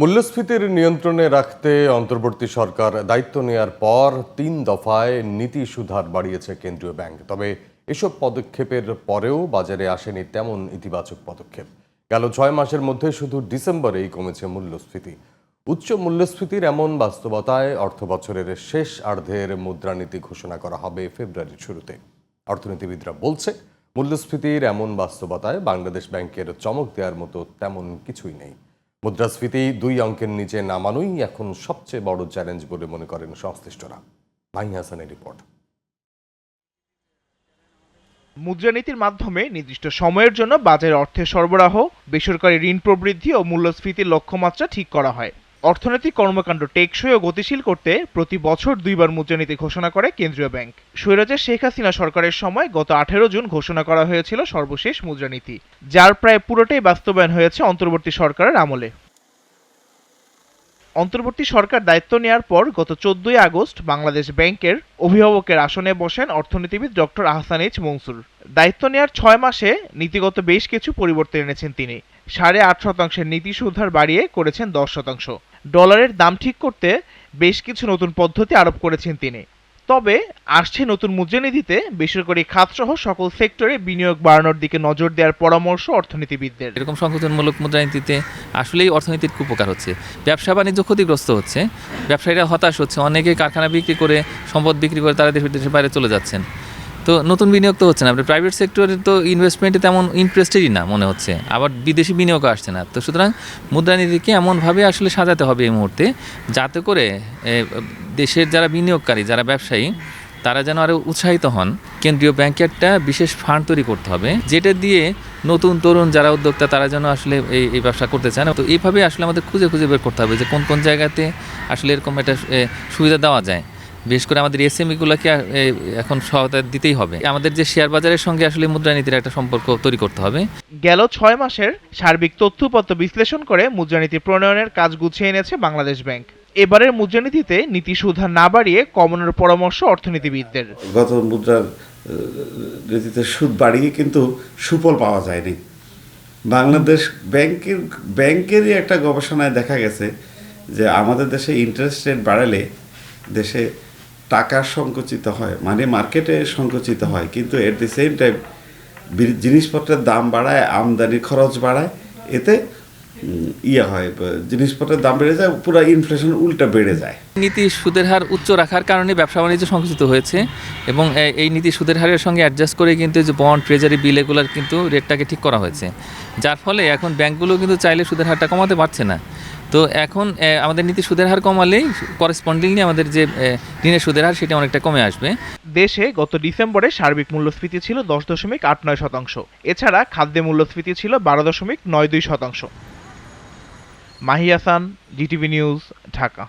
মূল্যস্ফীতির নিয়ন্ত্রণে রাখতে অন্তর্বর্তী সরকার দায়িত্ব নেয়ার পর তিন দফায় নীতি সুধার বাড়িয়েছে কেন্দ্রীয় ব্যাংক। তবে এসব পদক্ষেপের পরেও বাজারে আসেনি তেমন ইতিবাচক পদক্ষেপ। গেল ছয় মাসের মধ্যে শুধু ডিসেম্বরেই কমেছে মূল্যস্ফীতি। উচ্চ মূল্যস্ফীতির এমন বাস্তবতায় অর্থ বছরের শেষ অর্ধের মুদ্রানীতি ঘোষণা করা হবে ফেব্রুয়ারির শুরুতে। অর্থনীতিবিদরা বলছে, মূল্যস্ফীতির এমন বাস্তবতায় বাংলাদেশ ব্যাংকের চমক দেওয়ার মতো তেমন কিছুই নেই। মুদ্রাস্ফীতি দুই অঙ্কের নিচে নামানোই এখন সবচেয়ে বড় চ্যালেঞ্জ বলে মনে করেন সংশ্লিষ্টরা। ভাই হাসানের রিপোর্ট। মুদ্রানীতির মাধ্যমে নির্দিষ্ট সময়ের জন্য বাজারে অর্থের সরবরাহ, বেসরকারি ঋণ প্রবৃদ্ধি ও মূল্যস্ফীতির লক্ষ্যমাত্রা ঠিক করা হয়। অর্থনৈতিক কর্মকাণ্ড টেকসই ও গতিশীল করতে প্রতি বছর দুইবার মুদ্রানীতি ঘোষণা করে কেন্দ্রীয় ব্যাংক। স্বৈরাজের শেখ হাসিনা সরকারের সময় গত আঠেরো জুন ঘোষণা করা হয়েছিল সর্বশেষ মুদ্রানীতি, যার প্রায় পুরোটাই বাস্তবায়ন হয়েছে অন্তর্বর্তী সরকারের আমলে। অন্তর্বর্তী সরকার দায়িত্ব নেয়ার পর গত চোদ্দই আগস্ট বাংলাদেশ ব্যাংকের অভিভাবকের আসনে বসেন অর্থনীতিবিদ ডক্টর আহসান এইচ মনসুর। দায়িত্ব নেয়ার ছয় মাসে নীতিগত বেশ কিছু পরিবর্তন এনেছেন তিনি। সাড়ে আট শতাংশের নীতি সুধার বাড়িয়ে করেছেন দশ শতাংশ। ডলারের দাম ঠিক করতে বেশ কিছু নতুন পদ্ধতি আরোপ করেছেন তিনি। তবে আসছে নতুন মুদ্রানীতিতে বেসরকারি খাতসহ সকল সেক্টরে বিনিয়োগ বাড়ানোর দিকে নজর দেওয়ার পরামর্শ অর্থনীতিবিদদের। এরকম সংকোচনমূলক মুদ্রানীতিতে আসলেই অর্থনীতির উপকার হচ্ছে। ব্যবসা বাণিজ্য ক্ষতিগ্রস্ত হচ্ছে, ব্যবসায়ীরা হতাশ হচ্ছে, অনেকে কারখানা বিক্রি করে, সম্পদ বিক্রি করে তারা দেশের দেশের বাইরে চলে যাচ্ছেন। তো নতুন বিনিয়োগ তো হচ্ছে না আপনি প্রাইভেট সেক্টরে তো ইনভেস্টমেন্টে তেমন ইন্টারেস্টেডই না মনে হচ্ছে, আবার বিদেশি বিনিয়োগও আসছে না। তো সুতরাং মুদ্রানীতিকে এমনভাবে আসলে সাজাতে হবে এই মুহূর্তে, যাতে করে দেশের যারা বিনিয়োগকারী, যারা ব্যবসায়ী, তারা যেন আরও উৎসাহিত হন। কেন্দ্রীয় ব্যাংকে একটা বিশেষ ফান্ড তৈরি করতে হবে, যেটা দিয়ে নতুন তরুণ যারা উদ্যোক্তা, তারা যেন আসলে এই এই ব্যবসা করতে চান তো এইভাবে আসলে আমাদের খুঁজে খুঁজে বের করতে হবে যে কোন কোন জায়গাতে আসলে এরকম একটা সুবিধা দেওয়া যায়। বিশেষ করে আমাদের এসএমইগুলোকে এখন সহায়তা দিতেই হবে। আমাদের যে শেয়ার বাজারের সঙ্গে আসলে মুদ্রানীতির একটা সম্পর্ক তৈরি করতে হবে। গেল ছয় মাসের সার্বিক তথ্যপত্র বিশ্লেষণ করে মুদ্রানীতি প্রণয়নের কাজ গুছিয়ে এনেছে বাংলাদেশ ব্যাংক। এবারের মুদ্রানীতিতে নীতি সুধা না বাড়িয়ে কমানোর পরামর্শ অর্থনীতিবিদদের। গত মুদ্রার নীতিতে সুদ বাড়িয়ে কিন্তু সুফল পাওয়া যায়নি। বাংলাদেশ ব্যাংকের, ব্যাংকেরই একটা গবেষণায় দেখা গেছে যে আমাদের দেশে ইন্টারেস্ট রেট বাড়ালে দেশে টাকা সংকুচিত হয় মানে মার্কেটে সংকুচিত হয়, কিন্তু এট দি সেম টাইম জিনিসপত্রের দাম বাড়ায়, আমদানি খরচ বাড়ায়, এতে ইয়ে হয় জিনিসপত্রের দাম বেড়ে যায় পুরো ইনফ্লেশন উল্টা বেড়ে যায়। নীতি সুদের হার উচ্চ রাখার কারণে ব্যবসা বাণিজ্য সংকুচিত হয়েছে এবং এই নীতি সুদের হারের সঙ্গে অ্যাডজাস্ট করে কিন্তু যে বন্ড ট্রেজারি বিল এগুলোর কিন্তু রেটটাকে ঠিক করা হয়েছে। যার ফলে এখন ব্যাংকগুলো কিন্তু চাইলে সুদের হারটা কমাতে পারছে না। তো এখন আমাদের নীতি সুদের হার কমালেই করেসপন্ডিংলি আমাদের যে এ, ঋণের সুদের হার সেটা অনেকটা কমে আসবে। দেশে গত ডিসেম্বরে সার্বিক মূল্যস্ফীতি ছিল দশ দশমিক আট নয় শতাংশ। এছাড়া খাদ্যে মূল্যস্ফীতি ছিল বারো দশমিক নয় দুই শতাংশ। Mahi Hasan GTV news Dhaka.